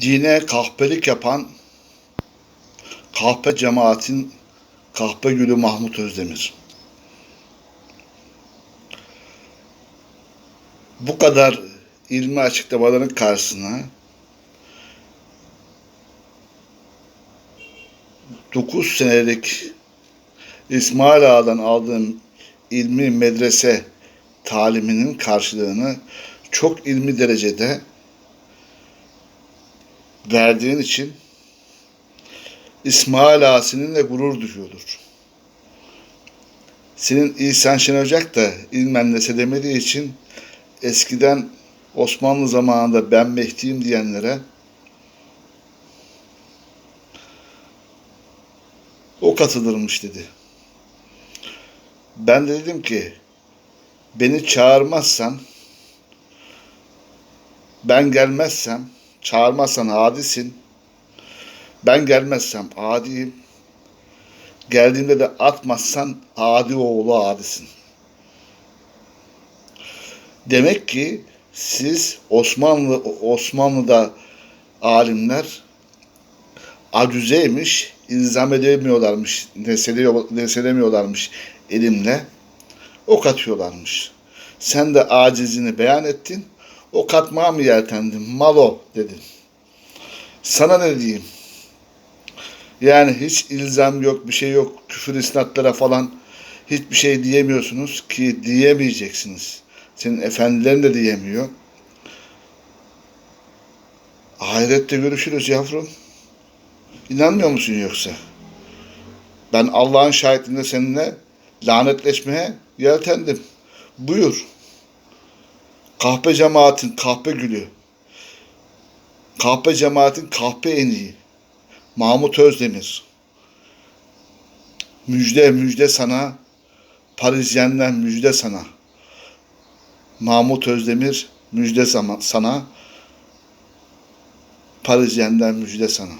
dine kahpelik yapan kahpe cemaatin kahpe gülü Mahmut Özdemir. Bu kadar ilmi açıklamaların karşısına 9 senelik İsmail Ağa'dan aldığım ilmi medrese taliminin karşılığını çok ilmi derecede verdiğin için İsmail Ağa seninle gurur duyuyordur. Senin İhsan Şen Ocak da ilmen nesedemediği için eskiden Osmanlı zamanında ben Mehdi'yim diyenlere o katılırmış dedi. Ben de dedim ki beni çağırmazsan ben gelmezsem çağırmazsan adisin ben gelmezsem adiyim geldiğimde de atmazsan adi oğlu adisin. Demek ki siz Osmanlı Osmanlı'da alimler acüzeymiş, ilzam edemiyorlarmış, neselemiyorlarmış elimle. Ok atıyorlarmış. Sen de acizini beyan ettin. Ok atmaya mı yeltendin? Malo dedin. Sana ne diyeyim? Yani hiç ilzam yok, bir şey yok. Küfür isnatlara falan hiçbir şey diyemiyorsunuz ki diyemeyeceksiniz. Senin efendilerin de diyemiyor. Ahirette görüşürüz yavrum. İnanmıyor musun yoksa? Ben Allah'ın şahitliğinde seninle lanetleşmeye yeltendim. Buyur. Kahpe cemaatin kahpe gülü. Kahpe cemaatin kahpe en iyi. Mahmut Özdemir. Müjde müjde sana. Parisyen'den müjde sana. Mahmut Özdemir müjde sana. Parisyen'den müjde sana.